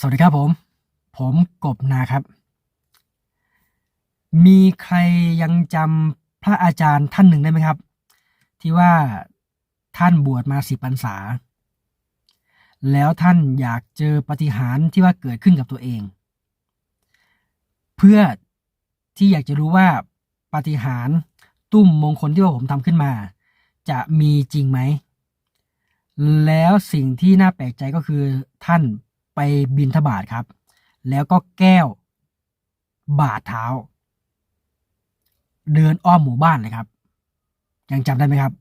สวัสดีครับผม ผมกบนาครับ มีใครยังจำพระอาจารย์ท่านหนึ่งได้ไหมครับ ที่ว่าท่านบวชมาสิบพรรษา แล้วท่านอยากเจอปฏิหารที่ว่าเกิดขึ้นกับตัวเอง เพื่อที่อยากจะรู้ว่าปฏิหารตุ้มมงคลที่ว่าผมทำขึ้นมา จะมีจริงไหม แล้วสิ่งที่น่าแปลกใจก็คือท่าน ไปบินทบาทครับ แล้วก็แก้ว บาดเท้า เดินอ้อมหมู่บ้านเลยครับ ยังจำได้ไหมครับ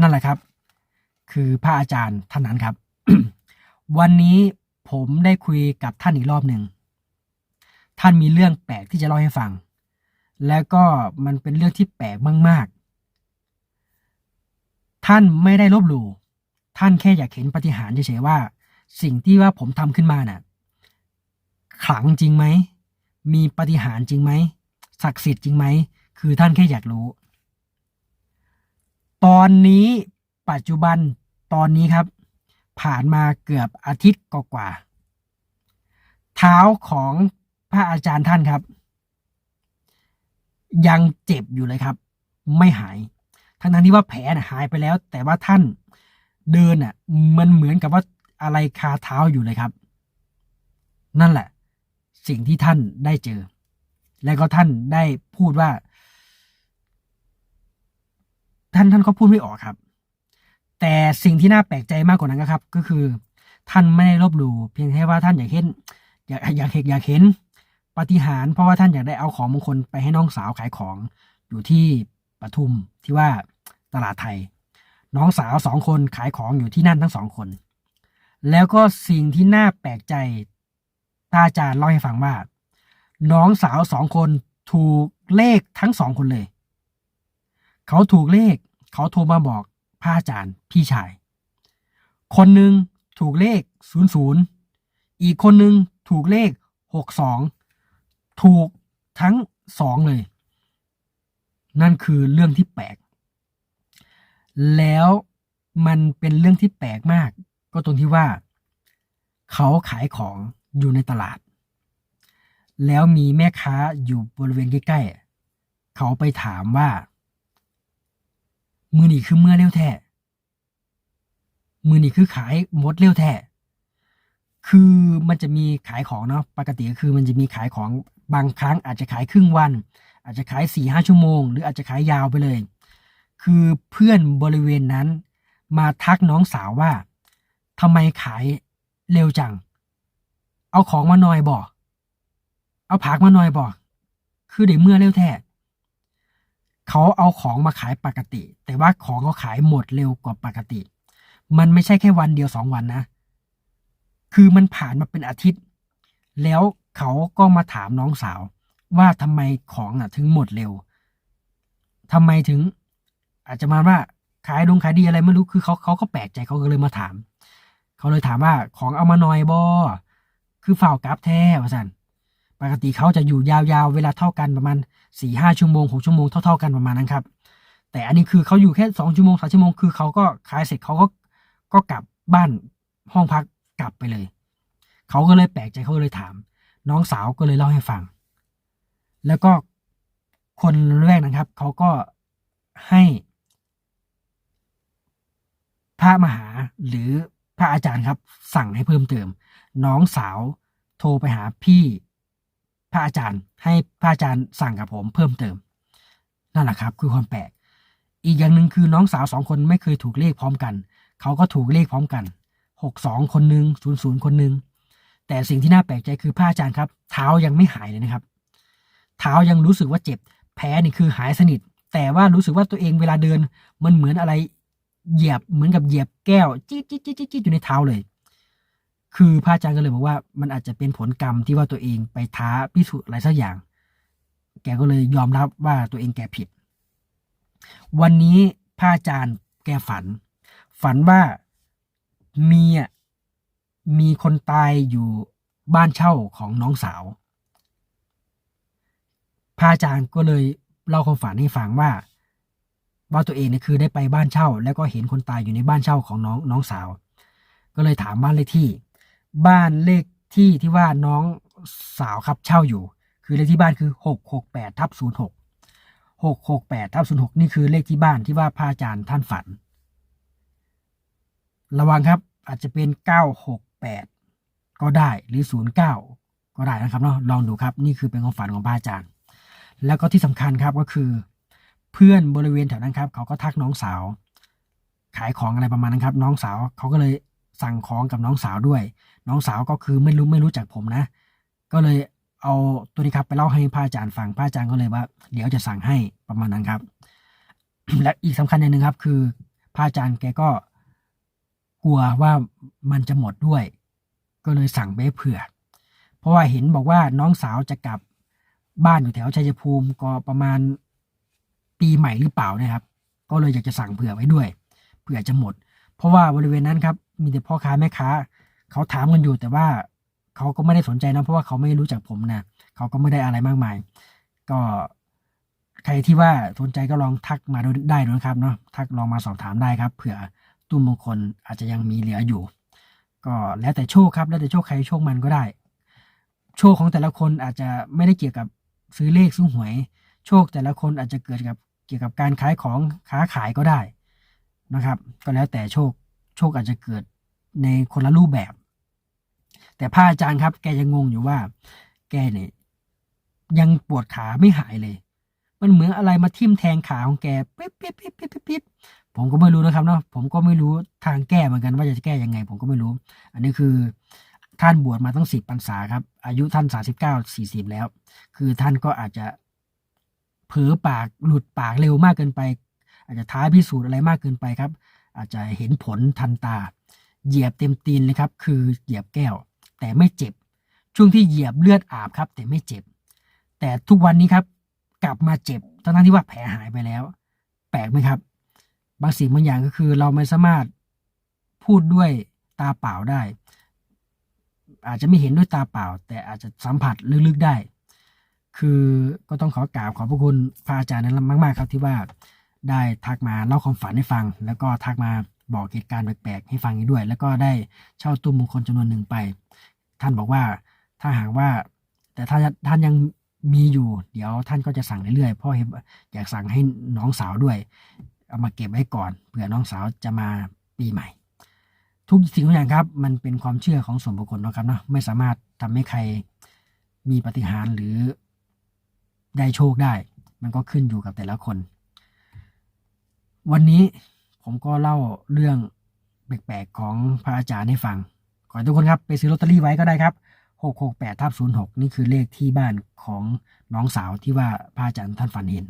นั่นแหละครับ คือพระอาจารย์ท่านนั้นครับ วันนี้ผมได้คุยกับท่านอีกรอบหนึ่ง ท่านมีเรื่องแปลกที่จะเล่าให้ฟัง แล้วก็มันเป็นเรื่องที่แปลกมาก ๆ ท่านไม่ได้ลบหลู่ท่านแค่อยากเห็นปฏิหารเฉยๆว่า สิ่งที่ว่าผมทำขึ้นมาน่ะขลังจริงไหม มีปฏิหารจริงไหมศักดิ์สิทธิ์จริงไหม คือท่านแค่อยากรู้ ตอนนี้ปัจจุบันตอนนี้ครับ ผ่านมาเกือบอาทิตย์กว่าๆเท้าของพระอาจารย์ท่านครับ ยังเจ็บอยู่เลยครับ ไม่หาย ทั้งนั้นที่ว่าแผลน่ะหายไปแล้ว แต่ว่าท่านเดินอะมันเหมือนกับว่า อะไรคาเท้าอยู่เลยครับ นั่นแหละ สิ่งที่ท่านได้เจอ และก็ท่านได้พูดว่า ท่านท่านก็พูดไม่ออกครับ แต่สิ่งที่น่าแปลกใจมากกว่านั้นนะครับ ก็คือ ท่านไม่ได้ลบหลู่เพียงแค่ว่าท่านอยากเห็น อยากอยากเห็นอยากเห็นปฏิหารเพราะว่าท่านอยากได้เอาของมงคลไปให้น้องสาวขายของอยู่ที่ปทุมที่ว่าตลาดไทย น้องสาวสองคนขายของอยู่ที่นั่นทั้งสองคน แล้วก็สิ่งที่น่าแปลกใจตาอาจารย์เล่าให้ฟังว่า น้องสาวสองคนถูกเลขทั้งสองคนเลย เขาถูกเลข เขาโทรมาบอกพระอาจารย์พี่ชาย คนหนึ่งถูกเลขศูนย์ศูนย์อีกคนหนึ่งถูกเลขหกสองถูกทั้งสองเลย นั่นคือเรื่องที่แปลก แล้วมันเป็นเรื่องที่แปลกมาก ก็ตรงที่ว่า เขาขายของอยู่ในตลาด แล้วมีแม่ค้าอยู่บริเวณใกล้ๆเขาไปถามว่า มือหนีคือเมื่อเร็วแท้มือหนีคือขายหมดเร็วแท้คือมันจะมีขายของเนาะปกติก็คือมันจะมีขายของบางครั้งอาจจะขายครึ่งวัน อาจจะขายสี่ห้าชั่วโมง หรืออาจจะขายยาวไปเลย คือเพื่อนบริเวณนั้น มาทักน้องสาวว่า ทำไมขายเร็วจัง เอาของมาหน่อยบ่เอาผักมาหน่อยบ่คือเดี๋ยวเมื่อเร็วแท้เขาเอาของมาขายปกติ แต่ว่าของเขาขายหมดเร็วกว่าปกติ มันไม่ใช่แค่วันเดียวสองวันนะ คือมันผ่านมาเป็นอาทิตย์ แล้วเขาก็มาถามน้องสาว ว่าทำไมของอะ ถึงหมดเร็วทำไมถึง อาจจะมาว่าขายดงขายดีอะไรไม่รู้คือเขาเขาก็แปลกใจเขาก็เลยมาถาม เขาเลยถามว่าของเอามาหน่อยบอคือฝ่าวกราฟแท้ว่าสันปกติเขาจะอยู่ยาวๆ เวลาเท่ากันประมาณสี่ห้าชั่วโมงหกชั่วโมงเท่าๆกันประมาณนั้นครับ แต่อันนี้คือเขาอยู่แค่สองชั่วโมงสามชั่วโมงคือเขาก็ขายเสร็จเขาก็ก็กลับบ้านห้องพักกลับไปเลย เขาก็เลยแปลกใจเขาเลยถาม น้องสาวก็เลยเล่าให้ฟัง แล้วก็คนแรกนะครับ เขาก็ให้พระมหาหรือ พระอาจารย์ครับ สั่งให้เพิ่มเติม น้องสาวโทรไปหาพี่พระอาจารย์ ให้พระอาจารย์สั่งกับผมเพิ่มเติมนั่นแหละครับ คือความแปลก อีกอย่างหนึ่งคือน้องสาวสองคนไม่เคยถูกเลขพร้อมกัน เขาก็ถูกเลขพร้อมกันหกสองคนหนึ่งศูนย์ศูนย์คนหนึ่งแต่สิ่งที่น่าแปลกใจคือพระอาจารย์ครับ เท้ายังไม่หายเลยนะครับ เท้ายังรู้สึกว่าเจ็บแผลนี่คือหายสนิท แต่ว่ารู้สึกว่าตัวเองเวลาเดินมันเหมือนอะไร เหยียบเหมือนกับเหยียบแก้วจี๊ดจี๊ดจี๊ดจี๊ดอยู่ในเท้าเลย คือพระอาจารย์ก็เลยบอกว่ามันอาจจะเป็นผลกรรมที่ว่าตัวเองไปท้าพิสูจน์อะไรสักอย่าง แกก็เลยยอมรับว่าตัวเองแกผิด วันนี้พระอาจารย์แกฝัน ฝันว่ามีอะมีคนตายอยู่บ้านเช่าของน้องสาวพระอาจารย์ก็เลยเล่าความฝันให้ฟังว่า ว่าตัวเองเนี่ยคือได้ไปบ้านเช่า แล้วก็เห็นคนตายอยู่ในบ้านเช่าของน้องน้องสาว ก็เลยถามบ้านเลขที่ บ้านเลขที่ที่ว่าน้องสาวครับเช่าอยู่ คือเลขที่บ้านคือหกหกแปดทับศูนย์หกหกหกแปดทับศูนย์หกนี่คือเลขที่บ้านที่ว่าพระอาจารย์ท่านฝัน ระวังครับอาจจะเป็นเก้าหกแปดก็ได้หรือศูนย์เก้าก็ได้นะครับเนาะลองดูครับ นี่คือเป็นความฝันของพระอาจารย์ แล้วก็ที่สำคัญครับก็คือ เพื่อนบริเวณแถวนั้นครับเขาก็ทักน้องสาว ขายของอะไรประมาณนั้นครับ น้องสาวเขาก็เลยสั่งของกับน้องสาวด้วย น้องสาวก็คือไม่รู้ไม่รู้จักผมนะ ก็เลยเอาตัวนี้ครับไปเล่าให้พระอาจารย์ฟังพระอาจารย์ก็เลยว่า เดี๋ยวจะสั่งให้ประมาณนั้นครับ และอีกสำคัญอย่างหนึ่งครับ คือพระอาจารย์แกก็กลัวว่ามันจะหมดด้วย ก็เลยสั่งไปให้เผื่อ เพราะว่าเห็นบอกว่าน้องสาวจะกลับบ้านอยู่แถวชัยภูมิก็ประมาณ ปีใหม่หรือเปล่านะครับ ก็เลยอยากจะสั่งเผื่อไว้ด้วยเผื่อจะหมด เพราะว่าบริเวณนั้นครับมีแต่พ่อค้าแม่ค้าเขาถามกันอยู่แต่ว่าเขาก็ไม่ได้สนใจนะเพราะว่าเขาไม่รู้จักผมนะเขาก็ไม่ได้อะไรมากมาย ก็ใครที่ว่าสนใจก็ลองทักมาดูได้นะครับเนาะทักลองมาสอบถามได้ครับเผื่อตุ้มมงคลอาจจะยังมีเหลืออยู่ ก็แล้วแต่โชคครับ แล้วแต่โชคใครโชคมันก็ได้ โชคของแต่ละคนอาจจะไม่ได้เกี่ยวกับซื้อเลขซื้อหวย โชคแต่ละคนอาจจะเกิดกับ เกี่ยวกับการขายของค้าขายก็ได้นะครับ ก็แล้วแต่โชคโชคอาจจะเกิดในคนละรูปแบบ แต่พระอาจารย์ครับ แกยังงงอยู่ว่า แกเนี่ยยังปวดขาไม่หายเลย มันเหมือนอะไรมาทิ่มแทงขาของแกปิ๊บปิ๊บปิ๊บปิ๊บปิ๊บปิ๊บผมก็ไม่รู้นะครับเนาะผมก็ไม่รู้ทางแก้เหมือนกันว่าจะแก้ยังไง ผมก็ไม่รู้ อันนี้คือท่านบวชมาตั้งสิบพรรษาครับ อายุท่านสามสิบเก้าสี่สิบแล้ว คือท่านก็อาจจะ เผลอปากหลุดปากเร็วมากเกินไป อาจจะท้าพิสูจน์อะไรมากเกินไปครับ อาจจะเห็นผลทันตา เหยียบเต็มตีนเลยครับ คือเหยียบแก้ว แต่ไม่เจ็บ ช่วงที่เหยียบเลือดอาบครับ แต่ไม่เจ็บ แต่ทุกวันนี้ครับ กลับมาเจ็บทั้งที่ว่าแผลหายไปแล้ว แปลกไหมครับ บางสิ่งบางอย่างก็คือเราไม่สามารถพูดด้วยตาเปล่าได้ อาจจะไม่เห็นด้วยตาเปล่า แต่อาจจะสัมผัสลึกๆได้ คือก็ต้องขอกราบขอบพระคุณพระอาจารย์นั้นมาก ๆ ครับที่ว่าได้ทักมาเล่าความฝันให้ฟัง แล้วก็ทักมาบอกเหตุการณ์แปลกๆให้ฟังอีกด้วย แล้วก็ได้เช่าตุ้มมงคลจำนวนหนึ่งไป ท่านบอกว่าถ้าหากว่า แต่ถ้าท่านยังมีอยู่เดี๋ยวท่านก็จะสั่งเรื่อยๆเพราะเห็นอยากสั่งให้น้องสาวด้วย เอามาเก็บไว้ก่อนเผื่อน้องสาวจะมาปีใหม่ ทุกสิ่งทุกอย่างครับ มันเป็นความเชื่อของส่วนบุคคลนะครับเนาะไม่สามารถทำให้ใครมีปฏิหารหรือ ได้โชคได้ มันก็ขึ้นอยู่กับแต่ละคน วันนี้ผมก็เล่าเรื่องแปลกๆของพระอาจารย์ให้ฟัง ขอให้ทุกคนครับ ไปซื้อลอตเตอรี่ไว้ก็ได้ครับ 668ทับ06 นี่คือเลขที่บ้านของน้องสาวที่ว่าพระอาจารย์ท่านฝันเห็น